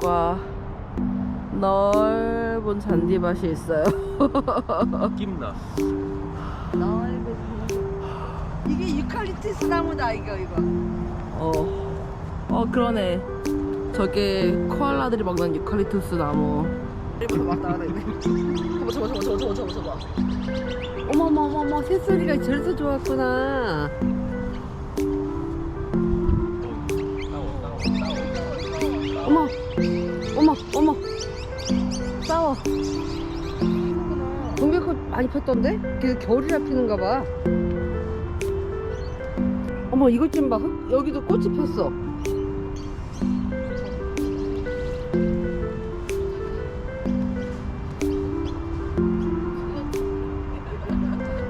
테니스장과 넓은 잔디밭이 있어요. 느낌나. 넓은 이게 유칼립투스 나무다 이거 이거 어, 어 그러네. 저게 코알라들이 먹는 유칼립투스 나무. 일부러 왔다 갔다 했네. 저거 저거 저거 저거 저거 저거 저거. 어머머머머 새소리가 저래서 좋았구나 어머 어머 많이 폈던데? 그 겨울이라 피는가 봐. 어머 이것 좀봐. 여기도 꽃이 폈어.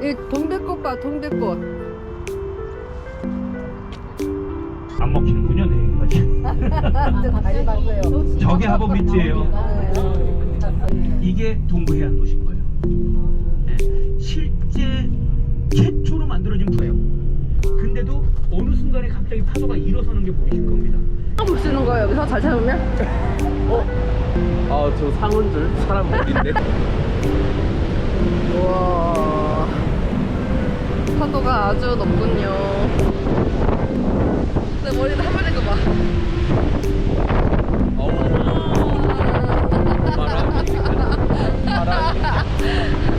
이 동백꽃 봐 동백꽃. 안 먹히는군요, 네. 다리 봤어요. 저게 하법 밑이에요. 이게 동부해안 거예 잘 잡으면? 아, 저 상은 줄 사람 목인데. 우와. 파도가 아주 높군요. 내 머리를 한 번에 거 봐. 어우. 바람이. 바람이.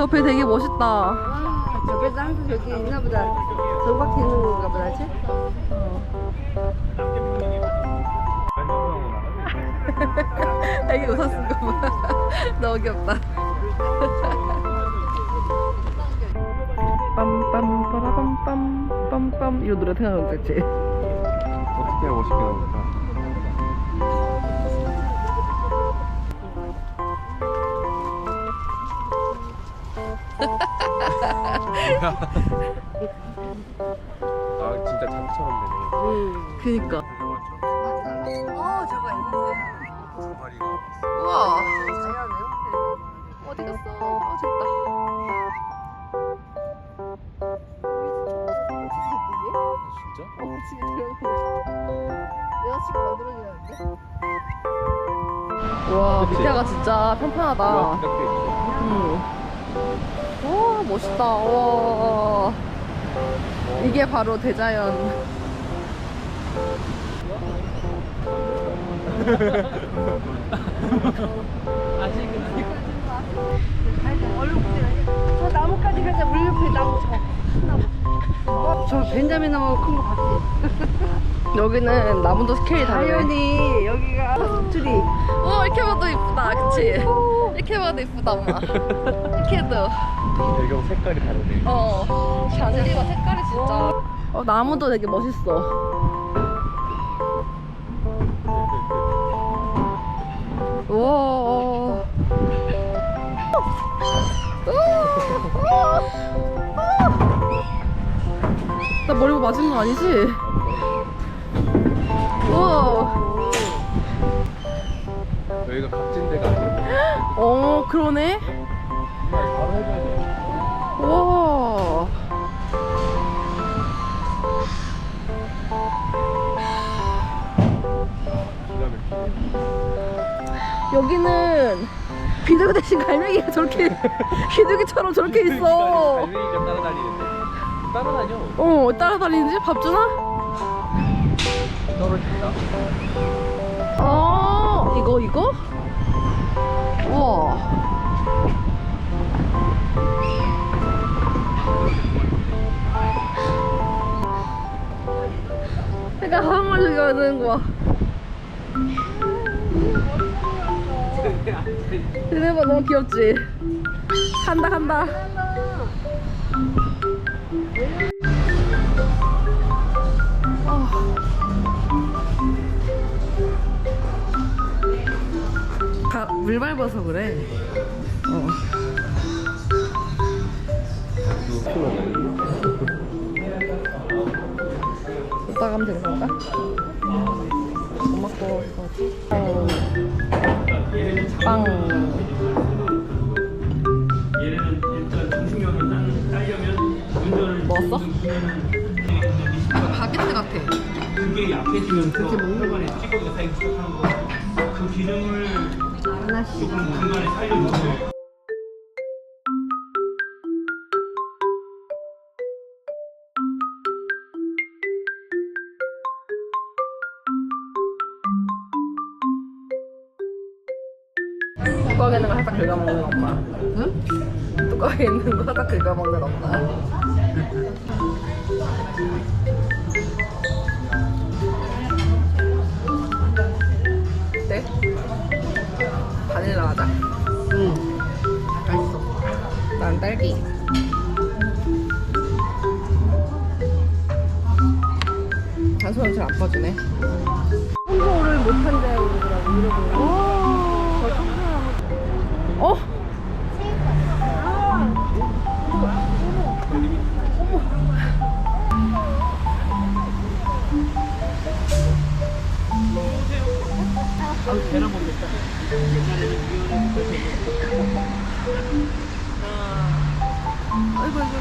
저배 되게 멋있다. 와, 저배도 항상 저기 있나 보다. 저밖에 있는 건가 보다, 지 애기 웃었은 거 봐. 너무 귀엽다. 빰빰 빠라빰빰 빰빰 이런 노래 생각나는 거지? 어떻게 멋있게 나올까? 아, 진짜 장처럼 되네. 응. 그니까. 어, 저거 있네. 두 마리가. 우와. 자연은? 어디 갔어? 아, 저기 진짜? 있다. 와, 그치? 밑에가 진짜 편편하다. 이렇게 있어. 음. 와, 멋있다. 와. 이게 바로 대자연. 저 나무까지 가자. 물 옆에 나무 저. 벤자민 나무 큰 거 봤지? 여기는 나무도 스케일이 다르네. 자연이 여기가 트리. 어, 이렇게 봐도 이쁘다. 그치? 이렇게 봐도 이쁘다, 엄마. 이렇게 해도. 배경 색깔이 다르네. 어, 샤넬리가 색깔이 진짜. 어, 나무도 되게 멋있어. 우와. 나 머리 뭐 맞은 거 아니지? 우와. 여기가 값진 데가 아니야. 어, 그러네. 바로 해줘야 돼. 우와. 기가 막히네. 여기는 비둘기 대신 갈매기가 저렇게 비둘기처럼 저렇게 있어. 갈매기가 따라다니는데. 따라다녀. 어 따라다니는지 밥 주나? 떨어진다. 어 이거 이거? 우와. 그러니까 한번 저기 되는 거 봐. 대박 너무 귀엽지? 간다 간다. 물 밟아서 그래. 어. 오빠 가면 되는 건가? 엄마 거 뭐지? 빵. 먹었어? 약간 바게트 같아. 그게 약해지면서 혈관에 찌꺼기가 쌓이기 시작하는 거. 그 살려주고 뚜껑에 있는 거 살짝 긁어먹는 엄마. 응? 뚜껑에 있는 거 살짝 긁어먹는 엄마. 난 딸기. 단소는 잘안 퍼주네. 청소를 못한다고 이러고. 저 청소하면. 어? 배나 먹겠다. 옛날에는 미연에 아이고, 아이고.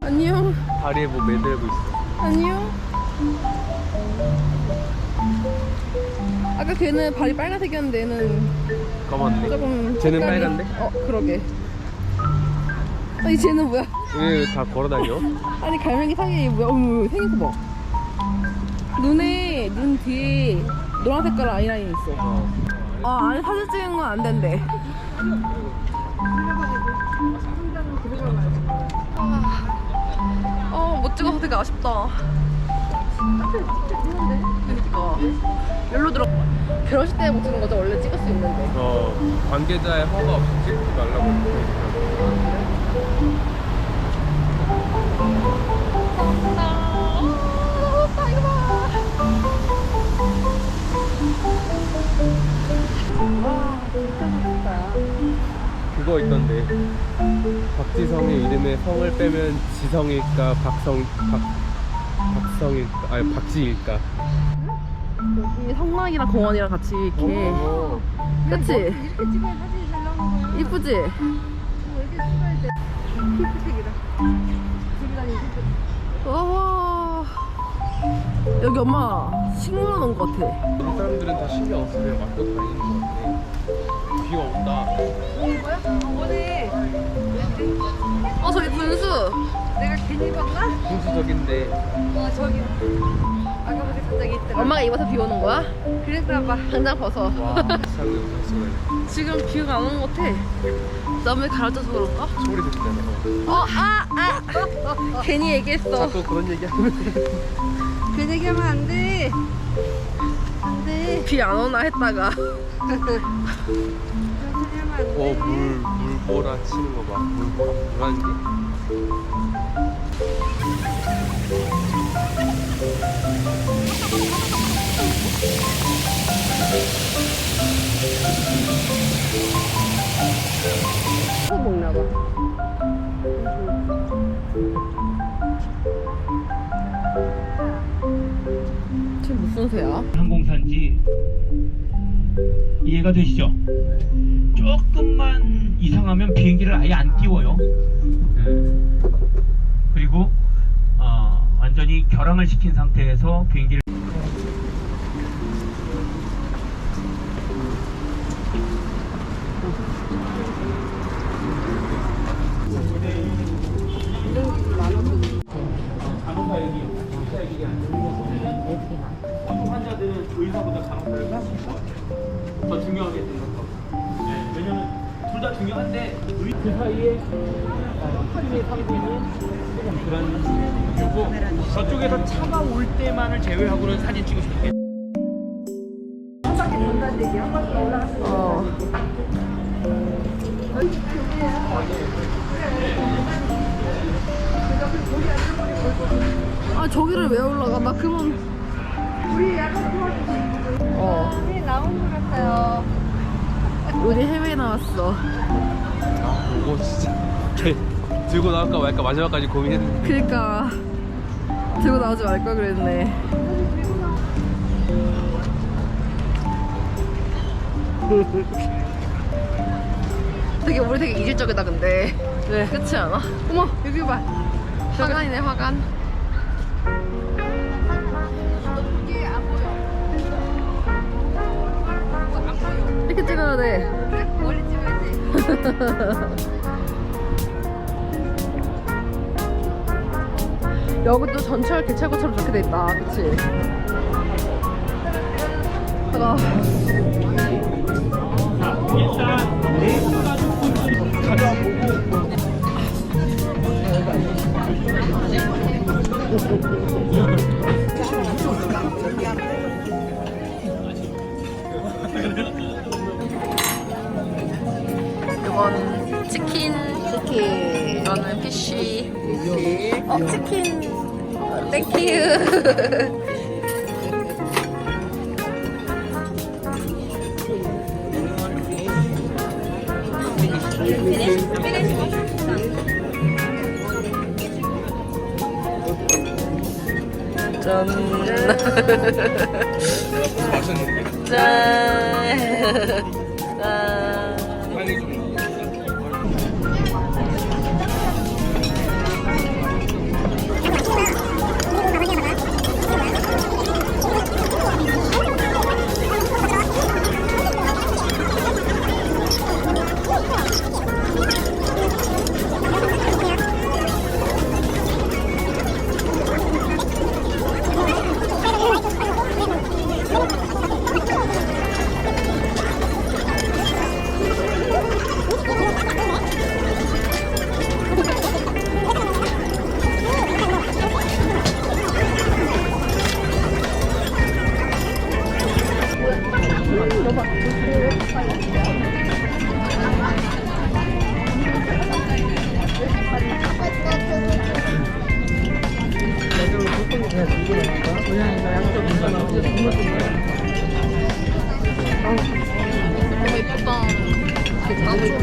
안녕. 다리에 뭐 매달고 있어. 안녕. 아까 걔는 발이 빨간색이었는데 얘는 까맣네. 조금 쟤는 색깔이- 빨간데? 어 그러게 아니 쟤는 뭐야 얘다 걸어다녀. 아니 갈매기 사이에 이게 뭐야 어머 생긴 거봐 눈에 눈 뒤에 노란 색깔 아이라인 있어 어. 아 안에 사진 찍은 건 안 된대 찍어서 되게 아쉽다. 그러니까. 여기로 들어. 결혼식 때 못 찍는 거죠? 원래 찍을 수 있는데. 어. 관계자의 허가 없이 찍지 말라고 했더라 그거 있던데. 박지성의 이름에 성을 빼면 지성일까 박성 박 박성일까 아니 박지일까. 여기 성락이랑 공원이랑 같이 이렇게. 어. 그치? 이렇게 찍어야 사진이 잘 나오는 거야. 이쁘지? 뭐 이렇게 찍어야 돼. 핑크색이라. 집에 다니는. 와. 여기 엄마 식물원 온것 같아. 이 사람들은 다 신경 그냥 맞고 다니는 것 같아. 비가 온다. 거야? 어디? 어, 저기 분수. 내가 괜히 봤나? 분수적인데 어, 저기. 아까부터 갑자기 있더라. 엄마가 입어서 비 오는 거야? 그랬나 봐. 당장 벗어. 와 영상 지금 비가 안 오는 것 같아. 너무 가라져서 그런가? 소리 듣잖아. 어, 아, 아! 괜히 얘기했어. 자꾸 그런 얘기 하면 그 얘기하면 안 돼. 비 안 오나 했다가. 어물 물보라 치는 거 봐. 물보라 물한 개. 또 먹나 봐. 지금 무슨 새야? 이해가 되시죠? 조금만 이상하면 비행기를 아예 안 띄워요. 예. 그리고 어, 완전히 결항을 시킨 상태에서 비행기를 들고 나올까 말까 마지막까지 고민했는데 그니까 들고 나오지 말 걸 그랬네. 되게 우리 되게 이질적이다 근데. 네. 그렇지 않아? 어머 여기 봐. 화관이네 화관. 이렇게 찍어야 돼. 멀리 찍어야지. 여기도 전철 개찰구처럼 좋게 돼 있다. 그치? 아, 이 치킨. 땡큐. 짠. 짠.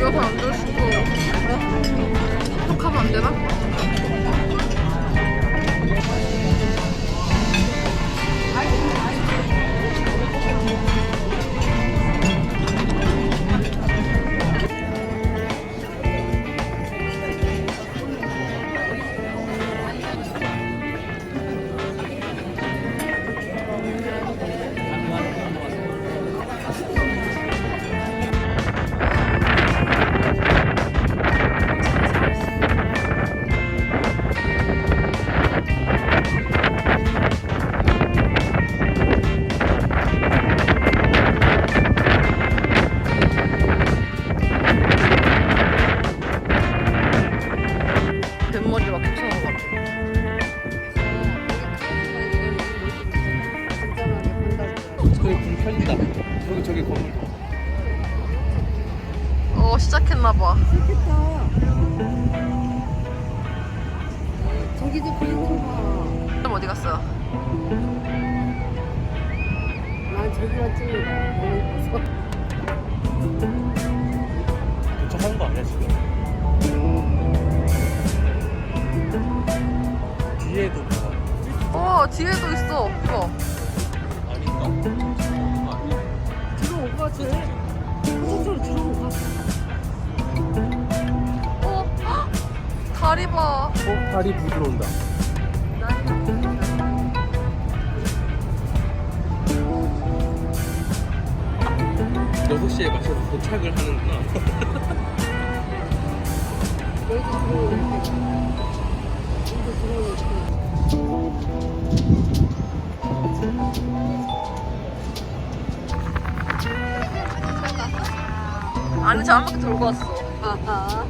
나도 저기서 앉을 수고. 톡하면 안 되나? 막 겹쳐놓은 것 같아. 저기 불 저기 저기 건물 어, 시작했나봐. 저기도 그림 봐. 좀 어디 갔어? 난 저기만 찍는다. 너무 예뻐서. 도착하는 거 아니야 지금? 뒤에도 뭐가 어, 뒤에도 있어. 이거. 아닌가? 들어온 거 같아. 소속으로 들어온 거 같아. 어, 헉! 다리 봐. 어? 다리 불 들어온다 여섯 시에 맞춰서 도착을 하는구나 여기도 들어오고. 여기도 들어오고. 안에 저한 바퀴 돌고 왔어. 아하.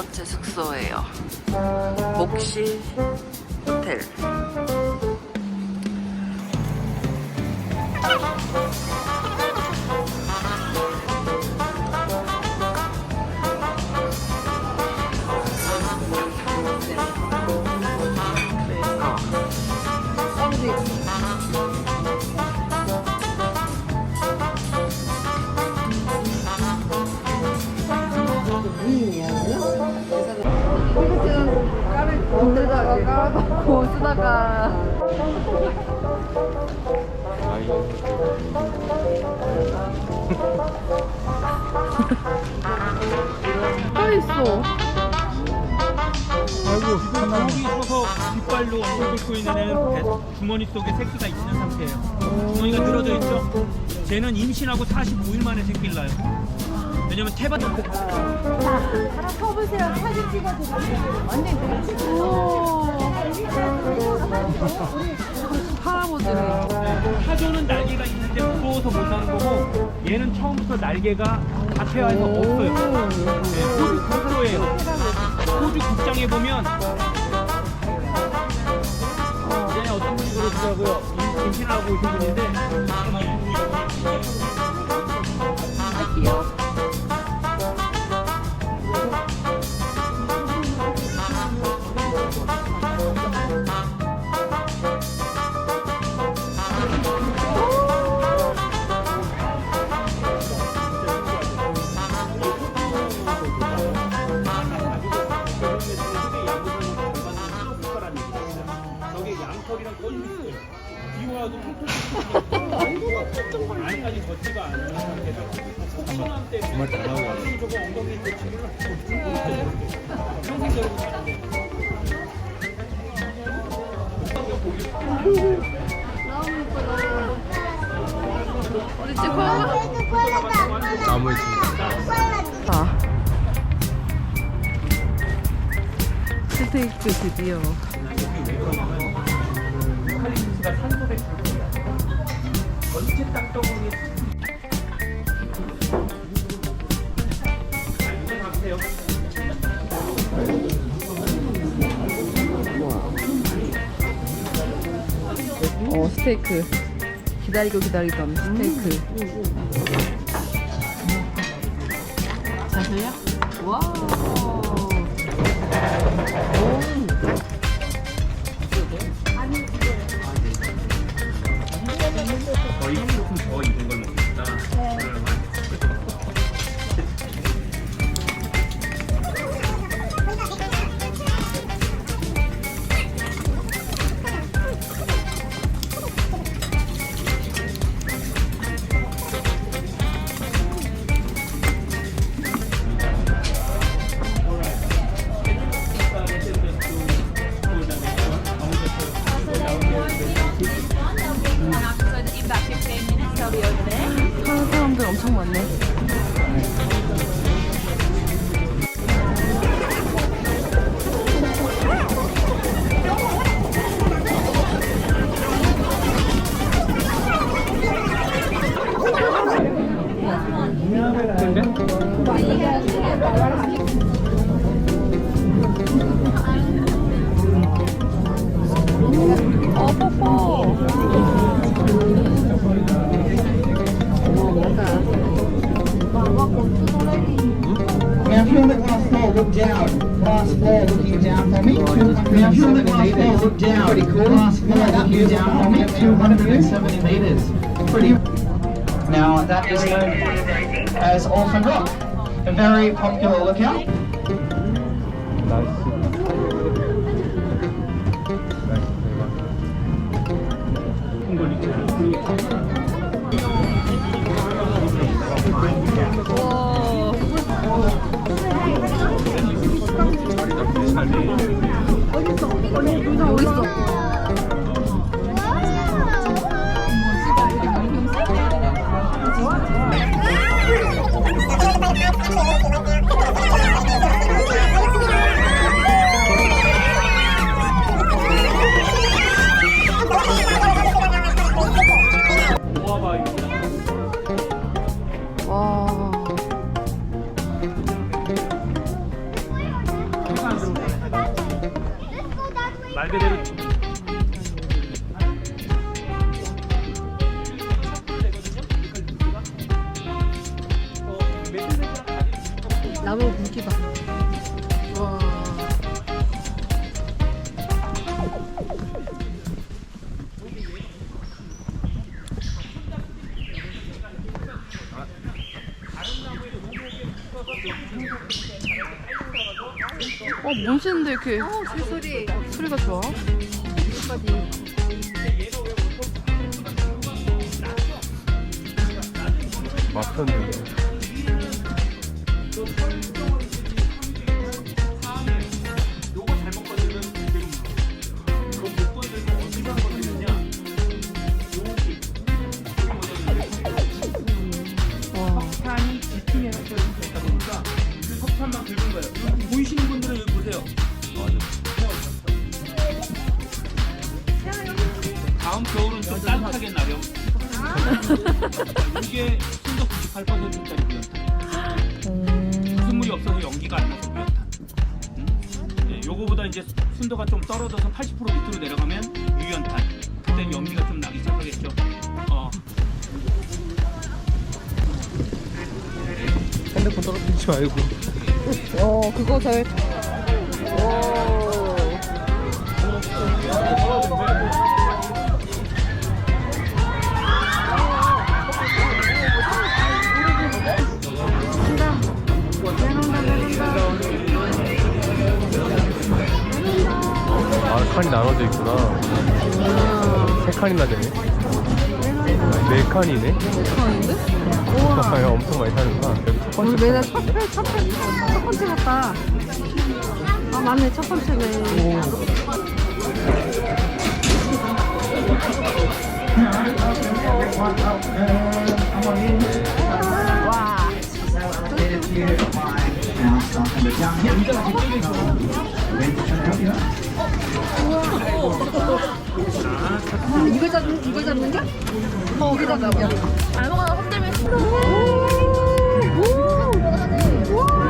번째 숙소예요. 목시 호텔. 깔아놓고 쓰다가 서 있어. 여기 있어서 뒷발로 엉덩이 긁고 있는 애는 배, 주머니 속에 새끼가 있는 상태예요. 주머니가 늘어져 있죠. 쟤는 임신하고 45일 만에 새끼를 낳아요. 왜냐면 태반 할아버지를. 타조는 날개가 있는데 무거워서 못 나는 거고 얘는 처음부터 날개가 자폐화해서 없어요. 네, 호주 국도예요. 호주 국장에 보면 얘네 어떤 분이 그러더라고요. 임- 임신하고 오신 분인데 어 스테이크. 기다리고 기다리던 스테이크. 잘 들려? 와. 거의 down 70 meters. Down. Pretty cool. Yeah, down. 270 meters. Pretty. Now that is known as Orphan Rock, a very popular lookout. Nice. Whoa. 대박. 여기 있어. 이렇게 어, 새소리. 소리가 좋아? 막혔는데. 좀 따뜻하게 나렴 이게 순도 98%짜리 무연탄 수물이 없어서 연기가 안 나서 무연탄 음? 네, 요거보다 이제 순도가 좀 떨어져서 80% 밑으로 내려가면 유연탄 그때 연기가 좀 나기 시작하겠죠 어. 핸드폰 떨어뜨리지 말고. 어, 그거 잘. 칸이 나눠져 있구나. 세 칸이나 되네. 네 칸이네. 아닌데? 아, 엄청 많이 사는구나. 여기 첫 우리 번째. 매달 첫, 번- 첫, 번- 첫 번째 같다. 아, 맞네. 첫 번째네. 이 거 잡는, 이거 잡는 게? 어, 이거 잡는 게? 알먹어나 흔들면 오! 오! 우와!